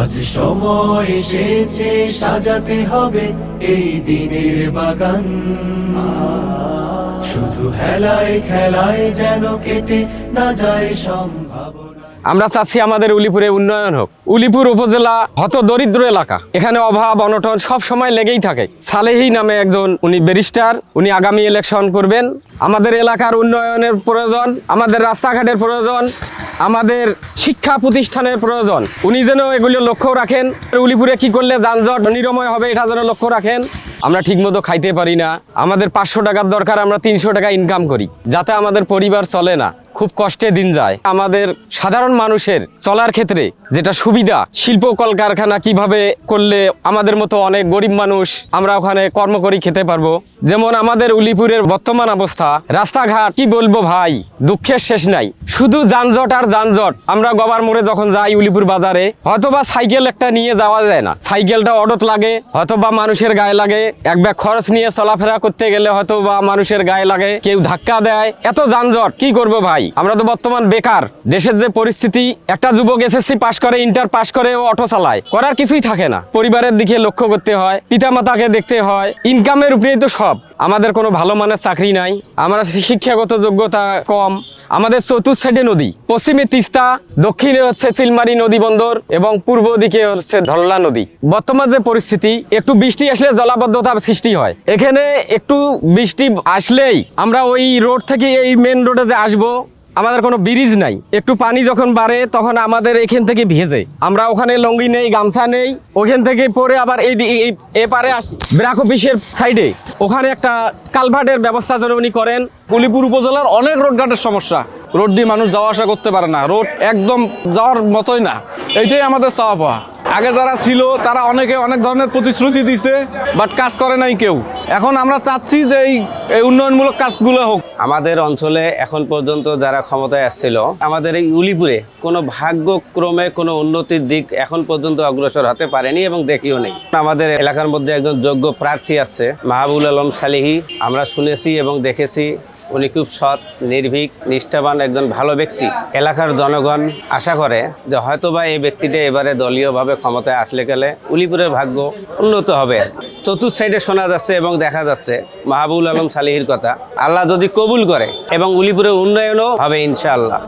আজ সময় এসেছে, সাজাতে হবে এই দিনের বাগান। শুধু হেলায় খেলায় যেন কেটে না যায় সম্ভাবনা। আমরা চাচ্ছি আমাদের উলিপুরে উন্নয়ন হোক। উলিপুর উপজেলা হত দরিদ্র এলাকা। এখানে অভাব, অনটন সব সময় লেগেই থাকে। সালেহি নামে একজন, উনি ব্যারিস্টার, উনি আগামী ইলেকশন করবেন। আমাদের এলাকার উন্নয়নের প্রয়োজন, আমাদের রাস্তাঘাটের প্রয়োজন, আমাদের শিক্ষা প্রতিষ্ঠানের প্রয়োজন। উনি যেন এগুলো লক্ষ্য রাখেন। উলিপুরে কি করলে যানজট নিরময় হবে, এটা যেন লক্ষ্য রাখেন। আমরা ঠিকমতো খাইতে পারি না। আমাদের পাঁচশো টাকার দরকার, আমরা তিনশো টাকা ইনকাম করি। যাতে আমাদের পরিবার চলে না। খুব কষ্টে দিন যায়। আমাদের সাধারণ মানুষের চলার ক্ষেত্রে যেটা সুবিধা, শিল্প কলকারখানা কীভাবে করলে আমাদের মতো অনেক গরিব মানুষ আমরা ওখানে কর্ম করি, খেতে পারব। যেমন আমাদের উলিপুরের বর্তমান অবস্থা, রাস্তাঘাট, কি বলব ভাই, দুঃখের শেষ নাই। শুধু যানজট আর যানজট, আমরা গবার মোড়ে যখন যাই উলিপুর বাজারে, হয়তোবা সাইকেল একটা নিয়ে যাওয়া যায় না। সাইকেলটা অডত লাগে, হয়তোবা মানুষের গায়ে লাগে। এক ব্যাগ খরচ নিয়ে চলাফেরা করতে গেলে হয়তো বা মানুষের গায়ে লাগে, কেউ ধাক্কা দেয়। এত যানজট, কি করব ভাই? আমরা তো বর্তমান বেকার। দেশের যে পরিস্থিতি, একটা যুবক এসএসসি পাশ করে, ইন্টার পাশ করে, ও অটো চালায়। করার কিছুই থাকে না। পরিবারের দিকে লক্ষ্য করতে হয়, পিতামাতাকে দেখতে হয়। ইনকামের উপরেই তো সব। আমাদের কোনো ভালো মানের চাকরি নাই। আমরা শিক্ষাগত যোগ্যতা কম। আমাদের চতুর্থ সাইডে নদী, পশ্চিমে তিস্তা, দক্ষিণে হচ্ছে চিলমারি নদী বন্দর এবং পূর্ব দিকে হচ্ছে ধরলা নদী। বর্তমান যে পরিস্থিতি, একটু বৃষ্টি আসলে জলাবদ্ধতা সৃষ্টি হয়। এখানে একটু বৃষ্টি আসলেই আমরা ওই রোড থেকে এই মেন রোডে আসব আমাদের কোনো ব্রিজ নাই। একটু পানি যখন বাড়ে, তখন আমাদের এখান থেকে ভেজে। আমরা ওখানে লঙ্গি নেই, গামছা নেই, ওখান থেকে পরে আবার এই এপারে আসি, ব্রাক অফিসের সাইডে। ওখানে একটা কালভার্টের ব্যবস্থা যেন উনি করেন। পুলিপুর উপজেলার অনেক রোডঘাটের সমস্যা। রোড দিয়ে মানুষ যাওয়া আসা করতে পারে না। রোড একদম যাওয়ার মতোই না। এইটাই আমাদের চাওয়া পাওয়া আগে যারা ছিল, তারা অনেকে অনেক ধরনের প্রতিশ্রুতি দিছে বাট কাজ করে নাই কেউ। এখন আমরা চাচ্ছি যে এই উন্নয়নমূলক কাজগুলো হোক। আমাদের অঞ্চলে এখন পর্যন্ত যারা ক্ষমতায় আসছিল, আমাদের এই উলিপুরে কোনো ভাগ্যক্রমে কোনো উন্নতির দিক এখন পর্যন্ত অগ্রসর হতে পারেনি এবং দেখিও নেই। আমাদের এলাকার মধ্যে একজন যোগ্য প্রার্থী আছে মাহবুল আলম সালিহি। আমরা শুনেছি এবং দেখেছি উনি খুব সৎ, নির্ভীক, নিষ্ঠাবান একজন ভালো ব্যক্তি। এলাকার জনগণ আশা করে যে হয়তোবা এই ব্যক্তিটা এবারে দলীয়ভাবে ক্ষমতায় আসলে গেলে উলিপুরের ভাগ্য উন্নত হবে। চতুর্থ সাইডে শোনা যাচ্ছে এবং দেখা যাচ্ছে মাহবুল আলম সালিহির কথা। আল্লাহ যদি কবুল করে এবং উলিপুরের উন্নয়নও হবে ইনশাআল্লাহ।